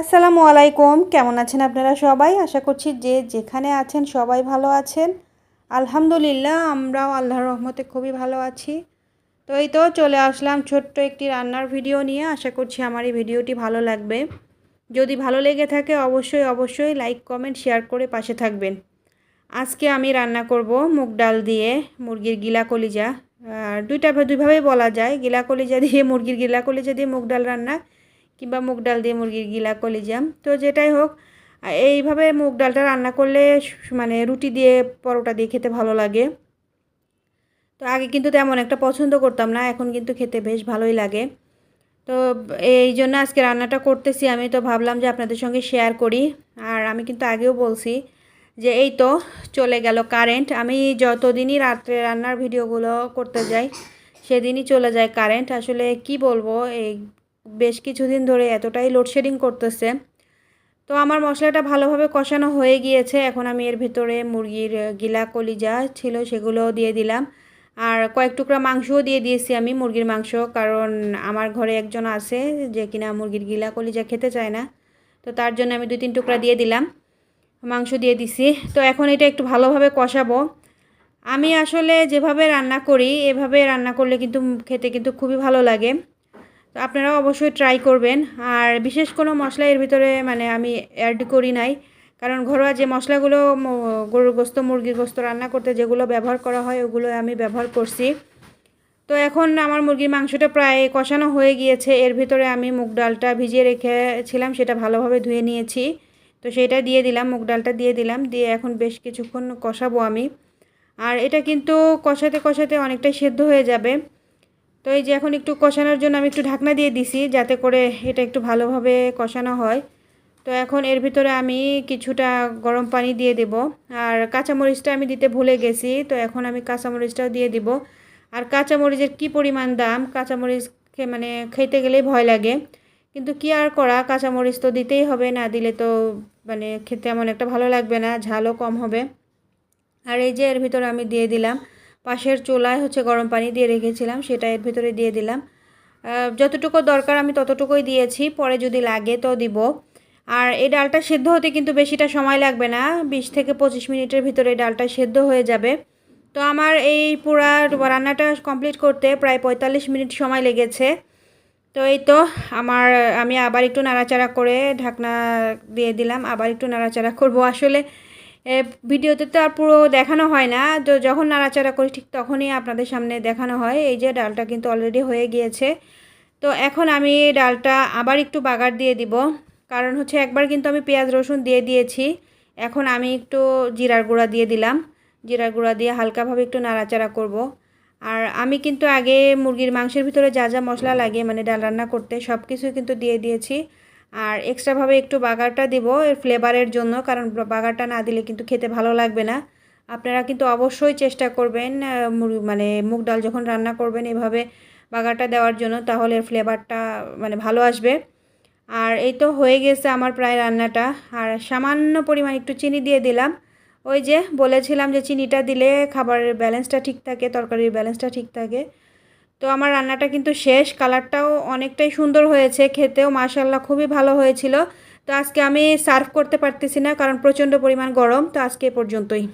আসসালামু আলাইকুম। কেমন আছেন আপনারা সবাই? আশা করছি যে যেখানে আছেন সবাই ভালো আছেন। আলহামদুলিল্লাহ, আমরাও আল্লাহর রহমতে খুবই ভালো আছি। তো এই তো চলে আসলাম ছোট্ট একটি রান্নার ভিডিও নিয়ে। আশা করছি আমার এই ভিডিওটি ভালো লাগবে। যদি ভালো লেগে থাকে অবশ্যই অবশ্যই লাইক, কমেন্ট, শেয়ার করে পাশে থাকবেন। আজকে আমি রান্না করব মুগ ডাল দিয়ে মুরগির গিলা কলিজা দুইটা, দুইভাবেই বলা যায়। গিলা কলিজা দিয়ে, মুরগির গিলা কলিজা দিয়ে মুগ ডাল রান্না। কিংবা মুগ ডাল দিয়ে মুরগির গিলা কলিজা তো যেটাই হোক এইভাবে মুগ ডালটা রান্না করলে মানে রুটি দিয়ে পরোটা দিয়ে খেতে ভালো লাগে। তো আগে কিন্তু তেমন একটা পছন্দ করতাম না, এখন কিন্তু খেতে বেশ ভালোই লাগে। তো এই জন্য আজকে রান্নাটা করতেছি। আমি তো ভাবলাম যে আপনাদের সঙ্গে শেয়ার করি। আর আমি কিন্তু আগেও বলছি যে এই তো চলে গেল কারেন্ট আমি যতদিনই রাত্রে রান্নার ভিডিওগুলো করতে যাই, সেদিনই চলে যায় কারেন্ট আসলে কি বলব, এই বেশ কিছুদিন ধরে এতটাই লোডশেডিং করতেছে। তো আমার মশলাটা ভালোভাবে কষানো হয়ে গিয়েছে। এখন আমি এর ভিতরে মুরগির গিলা, কলিজা ছিল সেগুলো দিয়ে দিলাম। আর কয়েক টুকরা মাংসও দিয়ে দিয়েছি আমি মুরগির মাংস, কারণ আমার ঘরে একজন আছে যে কিনা মুরগির গিলা, কলিজা খেতে চায় না। তো তার জন্য আমি দুই তিন টুকরা দিয়ে দিলাম, মাংস দিয়ে দিছি। তো এখন এটা একটু ভালোভাবে কষাবো। আমি আসলে যেভাবে রান্না করি, এভাবে রান্না করলে কিন্তু খেতে কিন্তু খুবই ভালো লাগে। তো আপনারাও অবশ্যই ট্রাই করবেন। আর বিশেষ কোনো মশলা এর ভিতরে মানে আমি অ্যাড করি নাই। কারণ ঘরোয়া যে মশলাগুলো গরুর গোস্ত, মুরগির গোস্ত রান্না করতে যেগুলো ব্যবহার করা হয়, ওগুলো আমি ব্যবহার করছি। তো এখন আমার মুরগির মাংসটা প্রায় কষানো হয়ে গিয়েছে। এর ভিতরে আমি মুগ ডালটা ভিজিয়ে রেখেছিলাম, সেটা ভালোভাবে ধুয়ে নিয়েছি। তো সেটা দিয়ে দিলাম, মুগ ডালটা দিয়ে দিলাম। দিয়ে এখন বেশ কিছুক্ষণ কষাবো আমি। আর এটা কিন্তু কষাতে কষাতে অনেকটাই সেদ্ধ হয়ে যাবে। তো এই যে এখন একটু কষানোর জন্য আমি একটু ঢাকনা দিয়ে দিছি, যাতে করে এটা একটু ভালোভাবে কষানো হয়। তো এখন এর ভিতরে আমি কিছুটা গরম পানি দিয়ে দেব। আর কাঁচামরিচটা আমি দিতে ভুলে গেছি, তো এখন আমি কাঁচামরিচটাও দিয়ে দিব। আর কাঁচামরিচের কি পরিমাণ দাম, কাঁচামরিচ মানে খেতে গেলেই ভয় লাগে। কিন্তু কি আর করা, কাঁচামরিচ তো দিতেই হবে, না দিলে তো মানে খেতে এমন একটা ভালো লাগবে না, ঝালও কম হবে। আর এই যে এর ভিতরে আমি দিয়ে দিলাম পাশের চুলায় হচ্ছে গরম পানি দিয়ে রেখেছিলাম, সেটা এর ভিতরে দিয়ে দিলাম। যতটুকু দরকার আমি ততটুকুই দিয়েছি, পরে যদি লাগে তো দিব। আর এই ডালটা সেদ্ধ হতে কিন্তু বেশিটা সময় লাগবে না, বিশ থেকে পঁচিশ মিনিটের ভিতরে ডালটা সেদ্ধ হয়ে যাবে। তো আমার এই পুরা রান্নাটা কমপ্লিট করতে প্রায় পঁয়তাল্লিশ মিনিট সময় লেগেছে। তো এই তো আমার, আমি আবার একটু নাড়াচাড়া করে ঢাকনা দিয়ে দিলাম, আবার একটু নাড়াচাড়া করব। আসলে ভিডিওতে তো আর পুরো দেখানো হয় না। তো যখন নাড়াচাড়া করি ঠিক তখনই আপনাদের সামনে দেখানো হয়। এই যে ডালটা কিন্তু অলরেডি হয়ে গিয়েছে। তো এখন আমি ডালটা আবার একটু বাগার দিয়ে দিব। কারণ হচ্ছে একবার কিন্তু আমি পেঁয়াজ, রসুন দিয়ে দিয়েছি। এখন আমি একটু জিরার গুঁড়া দিয়ে দিলাম। জিরার গুঁড়া দিয়ে হালকাভাবে একটু নাড়াচাড়া করব। আর আমি কিন্তু আগে মুরগির মাংসের ভিতরে যা যা মশলা লাগে মানে ডাল রান্না করতে সব কিছুই কিন্তু দিয়ে দিয়েছি। আর এক্সট্রাভাবে একটু বাগারটা দিব এর ফ্লেভারের জন্য, কারণ বাগারটা না দিলে কিন্তু খেতে ভালো লাগবে না। আপনারা কিন্তু অবশ্যই চেষ্টা করবেন মানে মুগ ডাল যখন রান্না করবেন এভাবে বাগারটা দেওয়ার জন্য, তাহলে এর ফ্লেভারটা মানে ভালো আসবে। আর এই তো হয়ে গেছে আমার প্রায় রান্নাটা, আর সামান্য পরিমাণ একটু চিনি দিয়ে দিলাম। ওই যে বলেছিলাম যে চিনিটা দিলে খাবারের ব্যালেন্সটা ঠিক থাকে, তরকারির ব্যালেন্সটা ঠিক থাকে। তো আমার রান্নাটা কিন্তু শেষ। কালারটাও অনেকটাই সুন্দর হয়েছে, খেতেও মাসাল্লাহ খুবই ভালো হয়েছিল। তো আজকে আমি সার্ভ করতে পারতেছি না, কারণ প্রচণ্ড পরিমাণ গরম। তো আজকে পর্যন্তই।